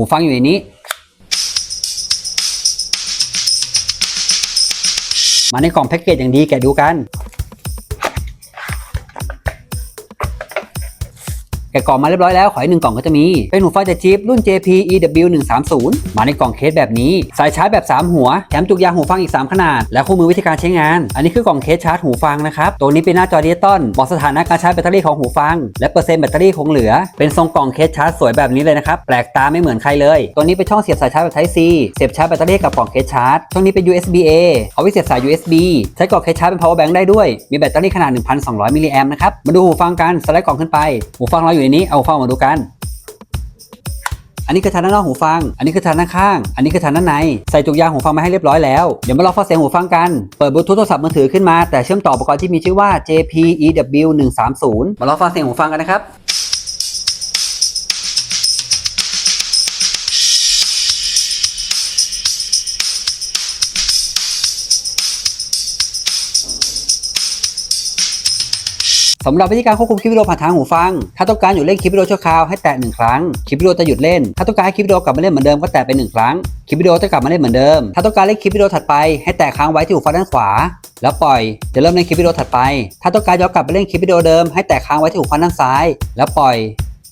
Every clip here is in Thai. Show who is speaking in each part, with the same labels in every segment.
Speaker 1: หูฟังอยู่ในนี้ มาในกล่องแพ็กเกจอย่างดีแกะดูกัน แกะกล่องมาเรียบร้อยแล้วขออีกหนึ่งกล่องก็จะมี เป็นหูฟังจากจีบรุ่น JP EW 1 3 0 มาในกล่องเคสแบบนี้ สายชาร์จแบบ 3 หัวแถมจุกยางหูฟังอีก 3 ขนาด และคู่มือวิธีการใช้งาน อันนี้คือกล่องเคสชาร์จหูฟังนะครับตัวนี้เป็นหน้าจอดิจิตอลบอกสถานะการชาร์จแบตเตอรี่ของหูฟัง และเปอร์เซ็นต์แบตเตอรี่คงเหลือ เป็นทรงกล่องเคสชาร์จสวยแบบนี้เลยนะครับแปลกตาไม่เหมือนใครเลย ตัวนี้เป็นช่องเสียบสายชาร์จแบบ Type C เสียบชาร์จแบตเตอรี่กับกล่องเคสชาร์จช่องนี้เป็น USB A เอาไว้เสียบสาย USB ใช้กล่องเคสชาร์จเป็น power bank ได้ด้วยมีแบตเตอรี่ขนาด 1,200มิลลิแอมนะครับมาดูหูฟังกันสไลด์กล่องขึ้นไปหูฟังเราอยู่ในนี้เอาฟังมาดูกัน อันนี้คือทางด้านนอกหูฟัง อันนี้คือทางด้านข้าง อันนี้คือทางด้านใน ใส่จุกยางหูฟังมาให้เรียบร้อยแล้ว เดี๋ยวมาลองฟังเสียงหูฟังกัน เปิดบลูทูธโทรศัพท์มือถือขึ้นมา แต่เชื่อมต่ออุปกรณ์ที่มีชื่อว่า JPEW 1 3 0มาลองฟังเสียงหูฟังกันนะครับ สำหรับวิธีการควบคุมคลิปวิดีโอผ่านทางหูฟัง ถ้าต้องการหยุดเล่นคลิปวิดีโอชั่วคราวให้แตะหนึ่งครั้ง คลิปวิดีโอจะหยุดเล่น ถ้าต้องการให้คลิปวิดีโอกลับมาเล่นเหมือนเดิมก็แตะไปหนึ่งครั้ง คลิปวิดีโอจะกลับมาเล่นเหมือนเดิม ถ้าต้องการเล่นคลิปวิดีโอถัดไปให้แตะค้างไว้ที่หูฟังด้านขวา แล้วปล่อย จะเริ่มเล่นคลิปวิดีโอถัดไป ถ้าต้องการย้อนกลับไปเล่นคลิปวิดีโอเดิมให้แตะค้างไว้ที่หูฟังด้านซ้าย แล้วปล่อย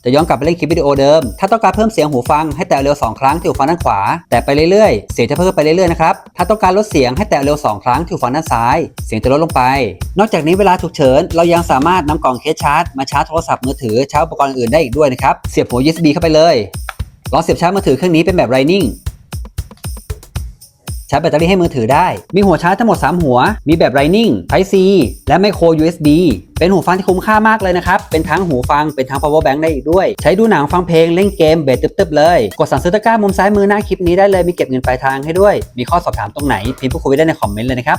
Speaker 1: จะย้อนกลับไปเล่นคลิปวิดีโอเดิม ถ้าต้องการเพิ่มเสียงหูฟังให้แตะเร็ว 2 ครั้งที่หูฟังด้านขวา แต่ไปเรื่อยๆ เสียงจะเพิ่มไปเรื่อยๆ นะครับ ถ้าต้องการลดเสียงให้แตะเร็ว 2 ครั้งที่หูฟังด้านซ้าย เสียงจะลดลงไป นอกจากนี้เวลาฉุกเฉิน เรายังสามารถนำกล่องเคสชาร์จมาชาร์จโทรศัพท์มือถือชาร์จอุปกรณ์อื่นได้อีกด้วยนะครับ เสียบหัว USB เข้าไปเลยลองเสียบชาร์จมือถือเครื่องนี้เป็นแบบ Lightning ชาร์จแบตเตอรี่ให้มือถือได้ มีหัวชาร์จทั้งหมด 3 หัว มีแบบ Lightning Type C และไมโคร USB เป็นหูฟังที่คุ้มค่ามากเลยนะครับ เป็นทั้งหูฟัง เป็นทั้ง power bank ได้อีกด้วย ใช้ดูหนังฟังเพลงเล่นเกมเบสตึบๆเลย กดสั่งซื้อตะกร้ามุมซ้ายมือหน้าคลิปนี้ได้เลย มีเก็บเงินปลายทางให้ด้วย มีข้อสอบถามตรงไหนพิมพ์พูดคุยได้ในคอมเมนต์เลยนะครับ